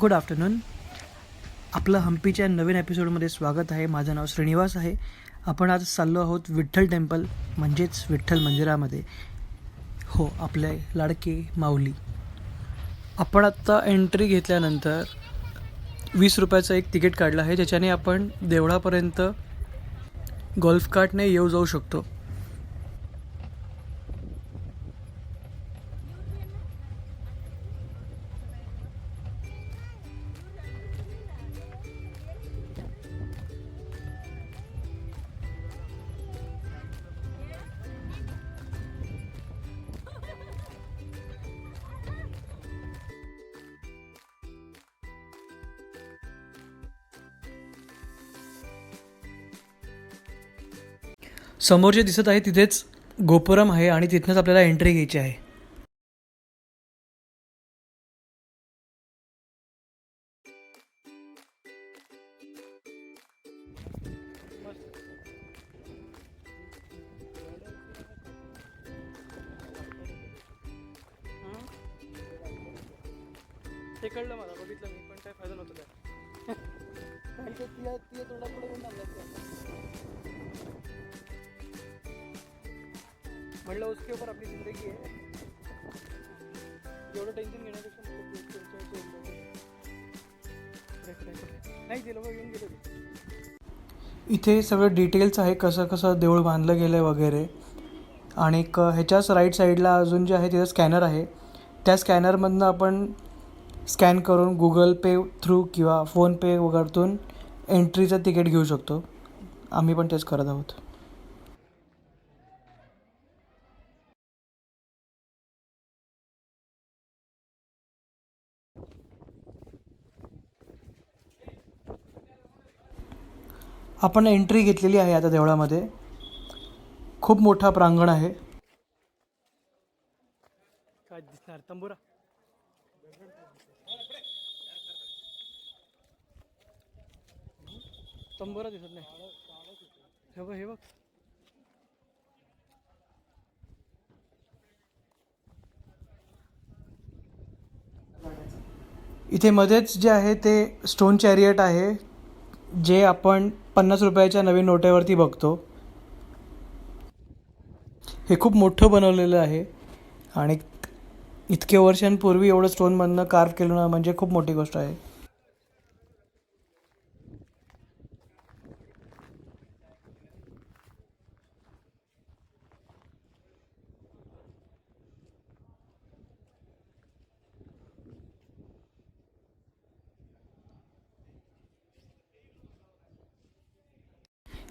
Good afternoon आपलं हम्पीच्या नवीन एपिसोडमध्ये स्वागत आहे. माझं नाव श्रीनिवास आहे. आपण आज चाललो आहोत विठ्ठल टेम्पल म्हणजेच विठ्ठल मंदिरामध्ये. हो आपले लाडके माऊली. आपण आत्ता एंट्री घेतल्यानंतर वीस रुपयाचं एक तिकीट काढलं आहे. ज्याच्याने आपण देवळापर्यंत गोल्फ कार्टने येऊ जाऊ शकतो. समोर जे दिसत आहे तिथेच गोपुरम आहे आणि तिथनंच आपल्याला एंट्री घ्यायची आहे. ते कळलं मला बघितलं मी पण काय फायदा नव्हता म्हणलं उसके ऊपर आपली जिंदगी आहे. एवढं टेन्शन घेण्यापेक्षा इथे नाही ते लोक येऊन गेले. इथे सगळं डिटेल्स आहे कसं कसं देऊळ बांधलं गेलं आहे वगैरे. आणि क ह्याच्याच राईट साईडला अजून जे आहे तिथं स्कॅनर आहे. त्या स्कॅनरमधनं आपण स्कॅन करून गुगल पे थ्रू किंवा फोनपे वगैरेतून एंट्रीचं तिकीट घेऊ शकतो. आम्ही पण तेच करत आहोत. आपण एंट्री घेतलेली आहे आता देवळामध्ये. खूप मोठा प्रांगण आहे. काय दिसणार? तंबुरा. तंबुरा दिसत नाही. हे बघ हे बघ. इथे मध्येच जे आहे ते स्टोन चॅरियट आहे जे आपण पन्नास रुपयाच्या नवीन नोटेवरती बघतो. हे खूप मोठं बनवलेलं आहे. आणि इतके वर्षांपूर्वी एवढं स्टोनमधनं कार्व केलं ना म्हणजे खूप मोठी गोष्ट आहे.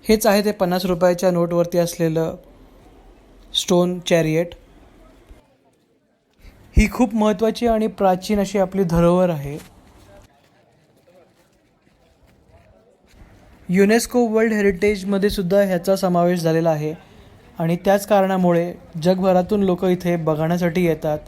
हेच आहे ते पन्नास रुपयाच्या नोटवरती असलेलं स्टोन चॅरियट ही खूप महत्त्वाची आणि प्राचीन अशी आपली धरोहर आहे. युनेस्को वर्ल्ड हेरिटेजमध्ये सुद्धा ह्याचा समावेश झालेला आहे. आणि त्याच कारणामुळे जगभरातून लोक इथे बघण्यासाठी येतात.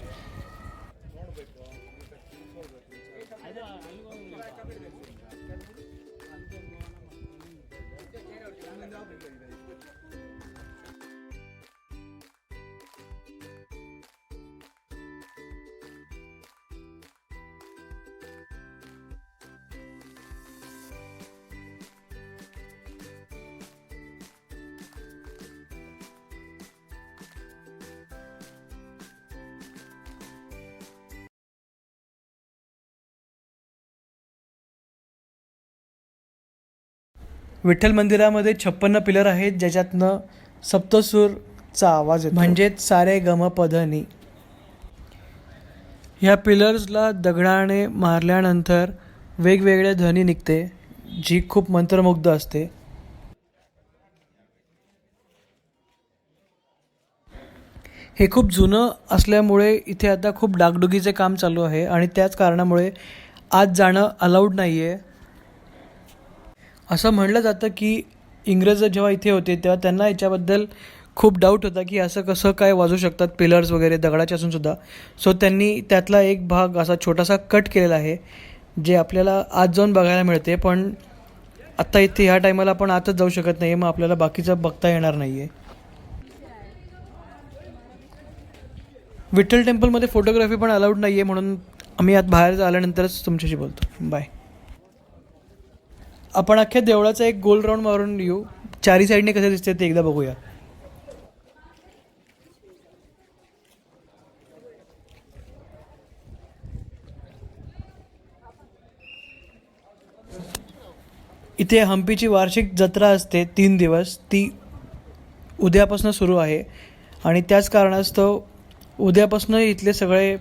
विठ्ठल मंदिरामध्ये छप्पन्न पिलर आहेत ज्याच्यातनं सप्तसूरचा आवाज येतो. म्हणजेच सारे गम पधनी. ह्या पिलर्सला दगडाने मारल्यानंतर वेगवेगळे ध्वनी निघते जी खूप मंत्रमुग्ध असते. हे खूप जुनं असल्यामुळे इथे आता खूप डागडुगीचे काम चालू आहे आणि त्याच कारणामुळे आज जाणं अलाउड नाही आहे असं म्हणलं जातं की इंग्रज जेव्हा इथे होते तेव्हा त्यांना याच्याबद्दल खूप डाऊट होता की असं कसं काय वाजू शकतात पिलर्स वगैरे दगडाचे असूनसुद्धा सो त्यांनी त्यातला एक भाग असा छोटासा कट केलेला आहे जे आपल्याला आज जाऊन बघायला मिळते पण आत्ता इथे ह्या टायमाला आपण आतच जाऊ शकत नाही मग आपल्याला बाकीचं बघता येणार नाही आहे विठ्ठल टेम्पलमध्ये फोटोग्राफी पण अलाउड नाही आहे म्हणून आम्ही आत बाहेर आल्यानंतरच तुमच्याशी बोलतो. बाय आपण अख्ख्या देवळाचा एक गोल राऊंड मारून येऊ. चारी साईडने कसे दिसते ते एकदा बघूया. इथे हम्पीची वार्षिक जत्रा असते तीन दिवस. ती उद्यापासून सुरू आहे. आणि त्याच कारणास्तव उद्यापासून इथले सगळे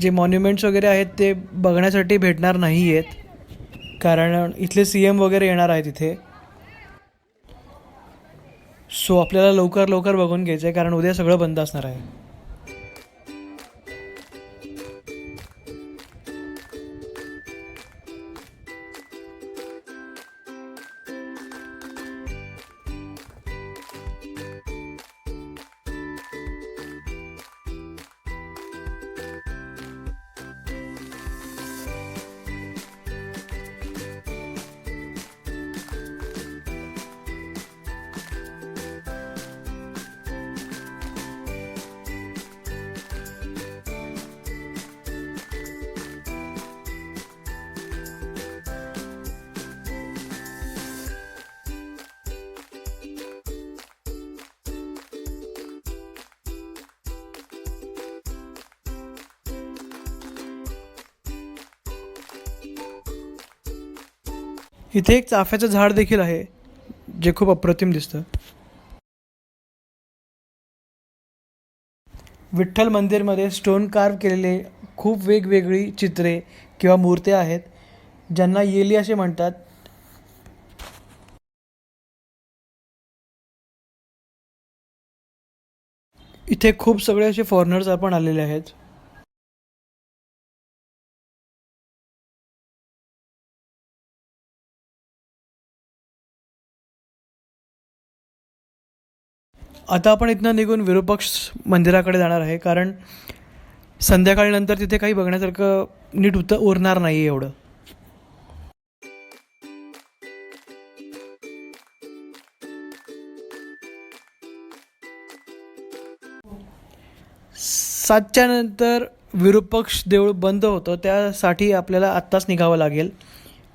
जे मॉन्युमेंट्स वगैरे आहेत ते बघण्यासाठी भेटणार नाही आहेत कारण इथले सी एम वगैरे येणार आहेत इथे. सो आपल्याला लवकर लवकर बघून घ्यायचं आहे कारण उद्या सगळं बंद असणार आहे. इथे एक चाफ्याचं झाड देखील आहे जे खूप अप्रतिम दिसतं. विठ्ठल मंदिरमध्ये स्टोन कार्व केलेले खूप वेगवेगळी चित्रे किंवा मूर्त्या आहेत ज्यांना येली असे म्हणतात. इथे खूप सगळे असे फॉरेनर्स आपण आलेले आहेत. आता आपण इथनं निघून विरूपक्ष मंदिराकडे जाणार आहे कारण संध्याकाळीनंतर तिथे काही बघण्यासारखं नीट उत उरणार नाही एवढं. सातच्या नंतर विरूपक्ष देऊळ बंद होतं त्यासाठी आपल्याला आत्ताच निघावं लागेल.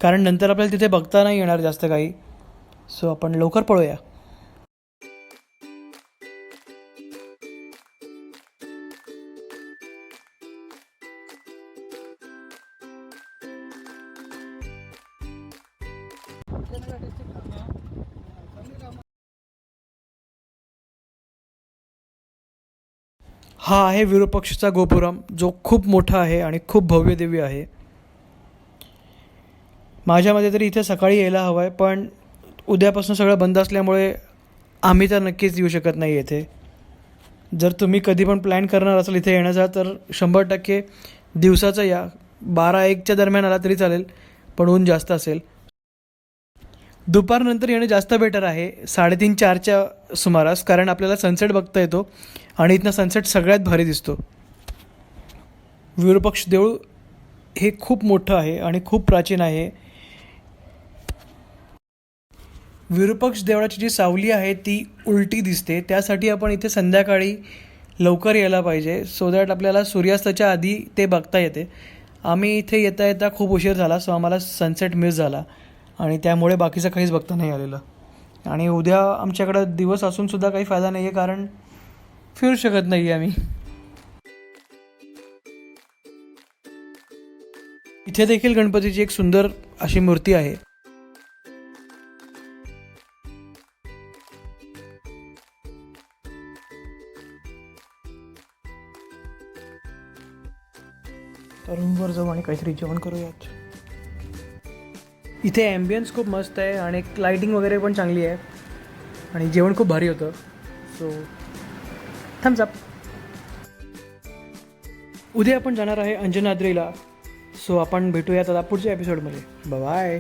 कारण नंतर आपल्याला तिथे बघता नाही येणार जास्त काही. सो आपण लवकर पळूया. हा आहे विरूपक्षचा गोपुरम जो खूप मोठा आहे आणि खूप भव्य दिव्य आहे. माझ्यामध्ये तरी इथे सकाळी यायला हवं आहे पण उद्यापासून सगळं बंद असल्यामुळे आम्ही तर नक्कीच येऊ शकत नाही येथे. जर तुम्ही कधी पण प्लॅन करणार असाल इथे येण्याचा तर शंभर टक्के दिवसाचं या. बारा एकच्या दरम्यान आला तरी चालेल पण ऊन जास्त असेल. दुपारनंतर येणं जास्त बेटर आहे. साडेतीन चारच्या सुमारास कारण आपल्याला सनसेट बघता येतो आणि इथनं सनसेट सगळ्यात भारी दिसतो. विरूपक्ष देऊळ हे खूप मोठं आहे आणि खूप प्राचीन आहे. विरूपक्ष देवळाची जी सावली आहे ती उलटी दिसते. त्यासाठी आपण इथे संध्याकाळी लवकर यायला पाहिजे सो दॅट आपल्याला सूर्यास्ताच्या आधी ते बघता येते. आम्ही इथे येता येता खूप उशीर झाला सो आम्हाला सनसेट मिस झाला. आणि त्यामुळे बाकीचं काहीच बघता नाही आलेलं. आणि उद्या आमच्याकडं दिवस असूनसुद्धा काही फायदा नाही आहे कारण फिरू शकत नाही आहे आम्ही. इथे देखील गणपतीची एक सुंदर अशी मूर्ती आहे. तर रूमवर जाऊ आणि काहीतरी जेवण करूयात. इथे ॲम्बियन्स खूप मस्त आहे आणि लाईटिंग वगैरे पण चांगली आहे. आणि जेवण खूप भारी होतं. सो थम्स अप उद्या आपण जाणार आहे अंजनाद्रीला. सो आपण भेटूयात आता पुढच्या एपिसोडमध्ये बाय